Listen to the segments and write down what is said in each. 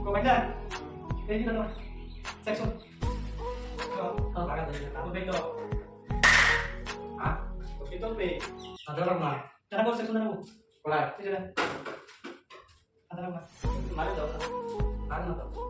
Komandan, kayak. apa Ada orang apa kau sekson Ada apa? ada apa? ada apa? ada apa? ada?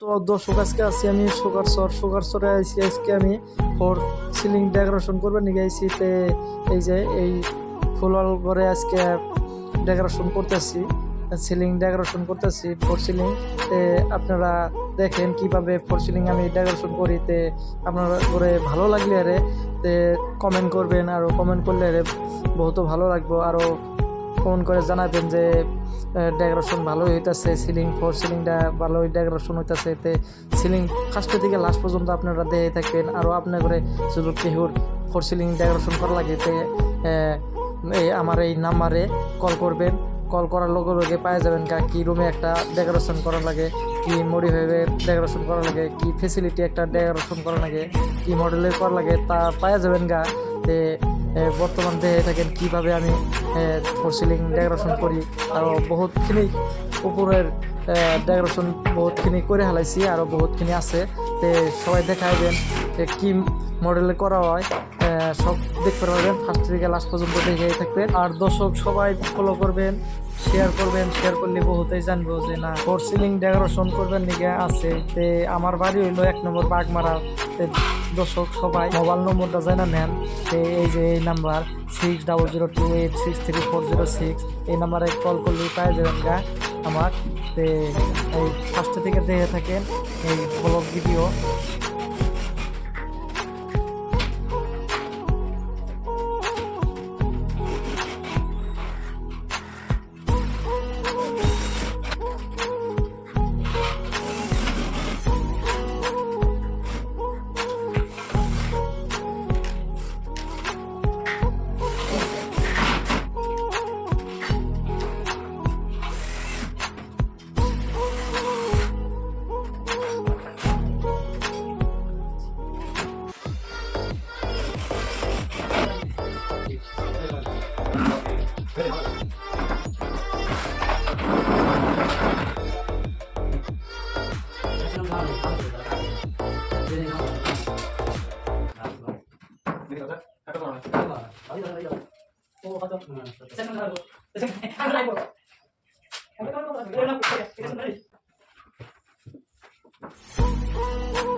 তো দর্শক, আজকে আছি আমি sugar সর সুগার সরে আইসি আজকে আমি ফোর সিলিং ডেকোরেশন করবে নিয়ে আইছি তে, এই যে এই ফুলওয়াল ঘরে আজকে ডেকোরেশন করতেছি। সিলিং ডেকোরেশন করতেছি ফোর সিলিং তে আপনারা দেখেন কীভাবে ফোর সিলিং আমি ডেকোরেশন করি, তে আপনারা করে ভালো লাগলে আরে, তে কমেন্ট করবেন, আর কমেন্ট করলে আরে বহুত ভালো লাগবো। আরও ফোন করে জানাবেন যে ডেকোরেশন ভালো হইতাছে সিলিং ফোর সিলিংটা ভালো ডেকোরেশন হইতাছে, তে সিলিং ফার্স্টে থেকে লাস্ট পর্যন্ত আপনারা দেখে থাকবেন। আরও আপনার করে যদি কেহুর ফোর সিলিং ডেকোরেশন করা লাগে, তে এই আমার এই নাম্বারে কল করবেন। কল করার লগে লগে পাওয়া যাবেন কা কি রুমে একটা ডেকোরেশন করা লাগে, কি মডি ভাবে ডেকোরেশন করা লাগে, কি ফেসিলিটি একটা ডেকোরেশন করা লাগে, কি মডেলের করা লাগে, তা পাওয়া যাবেন গা। তে বর্তমান দেহে থাকেন কীভাবে আমি ফোর সিলিং ডেকোরেশন করি আরও বহুতখিনি উপরের ডেকোরেশন বহুতখিনি করে হেলাইছি আরও বহুতখিনি আছে। তে সবাই দেখাইবেন কি মডেলে করা হয়। সব দেখতে পারবেন ফার্স্ট থেকে লাস্ট পর্যন্ত দেখে থাকবেন। আর দর্শক সবাই ফলো করবেন শেয়ার করবেন শেয়ার করলে বহুতেই জানব যে না ফোর সিলিং ডেকোরেশন করবেন নিকে আছে। তে আমার বাড়ি হইল এক নম্বর বাগমারা। তে দর্শক সবাই মোবাইল নম্বরটা জানা নেন। তে এই যে এই number six double zero two eight six three four zero six এই নাম্বারে কল করলে পাই যাবেন গা আমার তে এই ফার্স্টের থেকে দেখে থাকেন এই ব্লগ ভিডিও Thank you.